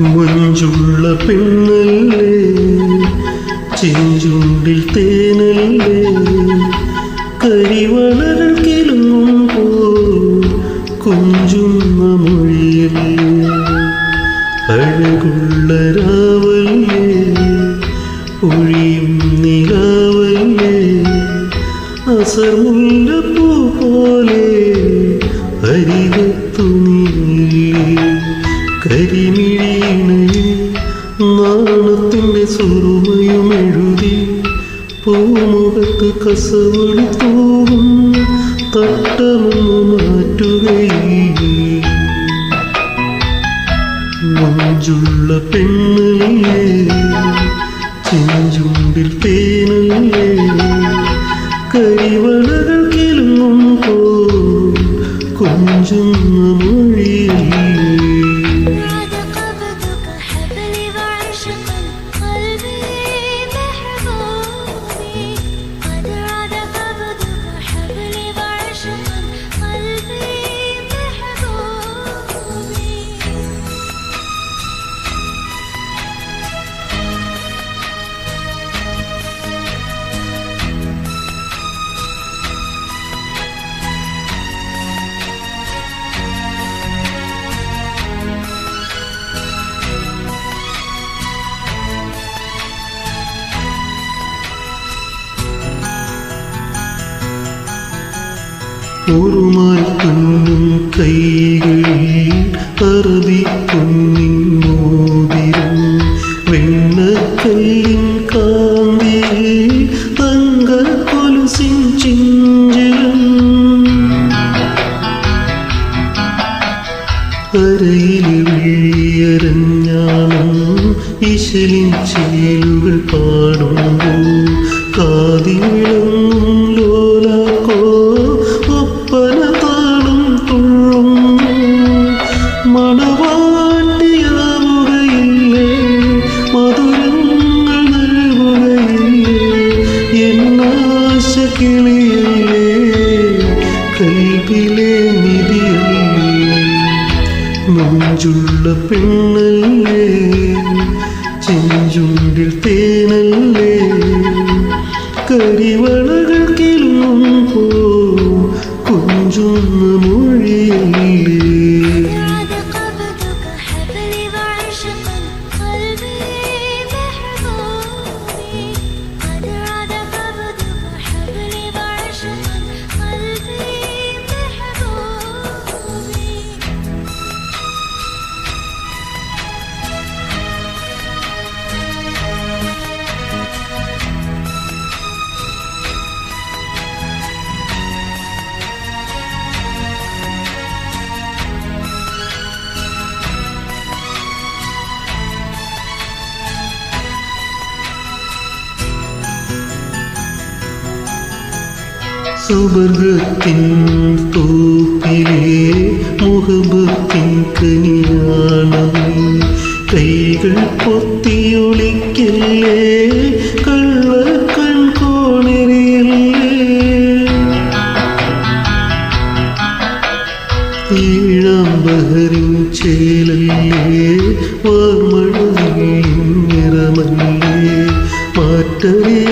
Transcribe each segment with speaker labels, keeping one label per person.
Speaker 1: മഞ്ചുള്ള പെണ്ണല്ലേ? ചെഞ്ചുണ്ടിൽ തേനല്ലേ? കരിവളകൾ കിലുങ്ങുമ്പോ കൊഞ്ചുന്ന മൊഴിയല്ലേ? അഴകുള്ള രാവല്ലേ? ഒഴിയും നിലാവല്ലേ? അസർമുല്ലപ്പൂ പോലെ അരികത്തു നീ കരിമിഴീണയിൽ നാണത്തിന്റെ സുറുമയും എഴുതി പൂമുഖത്ത് കസവടി തൂവും തട്ടമൊന്നു മാറ്റുകയുള്ള മഞ്ചുള്ള പെണ്ണല്ലേ? ചെഞ്ചുണ്ടിൽ തേനല്ലേ? കരിവളകൾ കിലുങ്ങുമ്പോ കൊഞ്ചുന്ന ഉറുമാൽ കണ്ണും കൈകളിൽ അറബി കുഞ്ഞിൻ മോതിരം. വെണ്ണക്കല്ലിൻ കാന്തിയിൽ തങ്ക കൊലുസിൻ ചിഞ്ചിരം. അരയിലെ വെള്ളിയരഞ്ഞാണം ഇശലിൻ ചേലുകൾ പാടുമ്പോൾ കാതിളങ്ങും മഞ്ചുള്ള പെണ്ണല്ലേ? ചെഞ്ചുണ്ടിൽ തേനല്ലേ? കരിവളകൾ കിലുങ്ങുമ്പോ കൊഞ്ചുന്ന സുവർഗത്തിൻ തോപ്പിലെ മുഹബത്തിൻ കനിയാണമേ കൈകൾ പൊത്തിയൊളിക്കല്ലേ? കള്ളക്കൺ കോണരിയല്ലേ? ഈഴാം ബഹരിൻ ചേലല്ലേ? വാർമഴവിൻ നിറമല്ലേ? മാറ്ററിയാത്തൊരു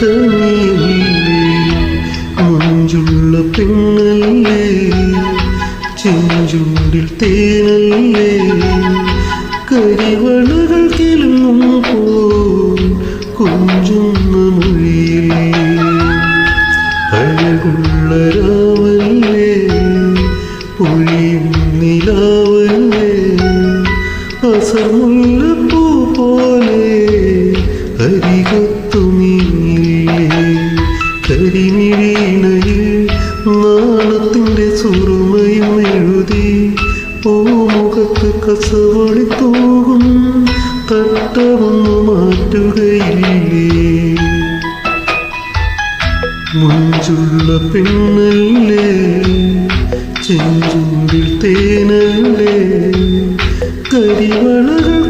Speaker 1: കനിയല്ലേ മഞ്ചുള്ള പെണ്ണല്ലേ? ചെഞ്ചുണ്ടിൽ തേനല്ലേ? കരിവളകൾ കിലുങ്ങുമ്പോ കൊഞ്ചുന്ന മൊഴിയില്ലേ അഴകുള്ള രാവല്ലേ? പൊഴിയും നിലാവല്ലേ? അസർമുല്ലപ്പൂ പോലെ അരികത്തു കരിമിഴീണയിൽ നാണത്തിന്റെ സുറുമയും എഴുതി പൂമുഖത്ത് കസവളി തൂകും തട്ടമൊന്നു മാറ്റുകയില്ലേ? മുഞ്ചുള്ള പെണ്ണല്ലേ ചെഞ്ചുണ്ടിൽ തേനല്ലേ കരിവളകൾ